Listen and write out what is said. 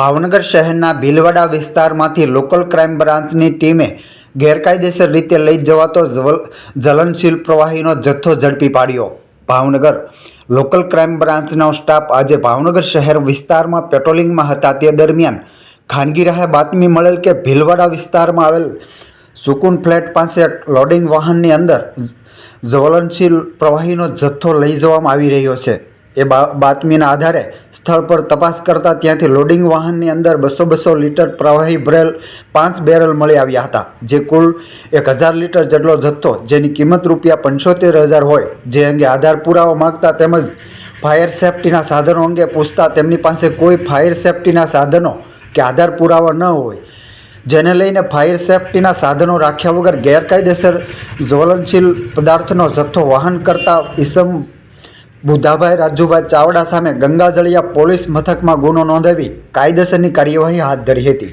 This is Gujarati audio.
ભાવનગર શહેરના ભીલવાડા વિસ્તારમાંથી લોકલ ક્રાઇમ બ્રાન્ચની ટીમે ગેરકાયદેસર રીતે લઈ જવાતો જલનશીલ પ્રવાહીનો જથ્થો ઝડપી પાડ્યો. ભાવનગર લોકલ ક્રાઇમ બ્રાન્ચનો સ્ટાફ આજે ભાવનગર શહેર વિસ્તારમાં પેટ્રોલિંગમાં હતા. તે દરમિયાન ખાનગી રાહે બાતમી મળેલ કે ભીલવાડા વિસ્તારમાં આવેલ સુકુન ફ્લેટ પાસે લોડિંગ વાહનની અંદર જ્વલનશીલ પ્રવાહીનો જથ્થો લઈ જવામાં આવી રહ્યો છે. એ બાતમીના આધારે સ્થળ પર તપાસ કરતા ત્યાંથી લોડિંગ વાહનની અંદર બસો બસો લીટર પ્રવાહી ભરેલ પાંચ બેરલ મળી આવ્યા હતા, જે કુલ એક હજાર લીટર જેટલો જથ્થો, જેની કિંમત રૂપિયા પંચોતેર હજાર હોય, જે અંગે આધાર પુરાવો માગતા તેમજ ફાયર સેફટીના સાધનો અંગે પૂછતા તેમની પાસે કોઈ ફાયર સેફટીના સાધનો કે આધાર પુરાવા ન હોય. જેને લઈને ફાયર સેફટીના સાધનો રાખ્યા વગર ગેરકાયદેસર જ્વલનશીલ પદાર્થનો જથ્થો વહન કરતા ઈસમ બુધાભાઈ રાજુભાઈ ચાવડા સામે ગંગાજળિયા પોલીસ મથકમાં ગુનો નોંધાવી કાયદેસરની કાર્યવાહી હાથ ધરી હતી.